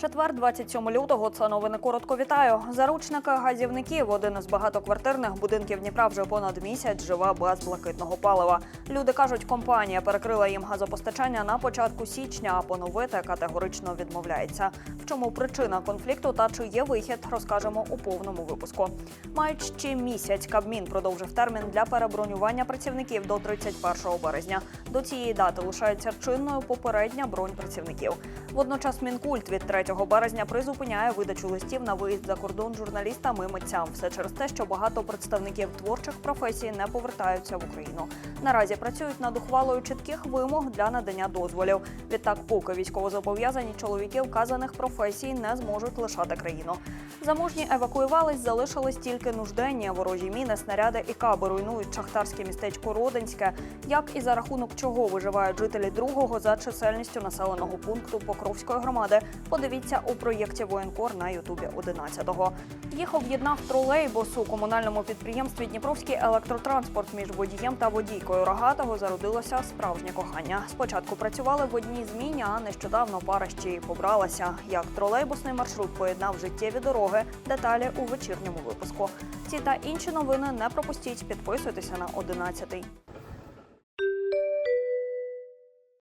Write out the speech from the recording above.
Четвер, 27 лютого. Це новини коротко вітаю. Заручники газівників. Один із багатоквартирних будинків Дніпра вже понад місяць живе без блакитного палива. Люди кажуть, компанія перекрила їм газопостачання на початку січня, а поновити категорично відмовляється. В чому причина конфлікту та чи є вихід, розкажемо у повному випуску. Мають ще місяць. Кабмін продовжив термін для перебронювання працівників до 31 березня. До цієї дати лишається чинною попередня бронь працівників. Водночас Мінкульт від 3 березня призупиняє видачу листів на виїзд за кордон журналістам і митцям. Все через те, що багато представників творчих професій не повертаються в Україну. Наразі працюють над ухвалою чітких вимог для надання дозволів. Відтак, поки військовозобов'язані чоловіки вказаних професій не зможуть лишати країну. Заможні евакуювались, залишились тільки нужденні. Ворожі міни, снаряди і каби руйнують шахтарське містечко Родинське. Як і за рахунок чого виживають жителі другого за чисельністю населеного пункту Покровської громади, подивіться у проєкті Воєнкор на Ютубі 11-го. Їх об'єднав тролейбус у комунальному підприємстві Дніпровський електротранспорт між водієм та водійкою рогатого зародилося справжнє кохання. Спочатку працювали в одній зміні, а нещодавно пара ще й побралася. Як тролейбусний маршрут поєднав життєві дороги. Деталі у вечірньому випуску. Ці та інші новини не пропустіть. Підписуйтеся на 11-й.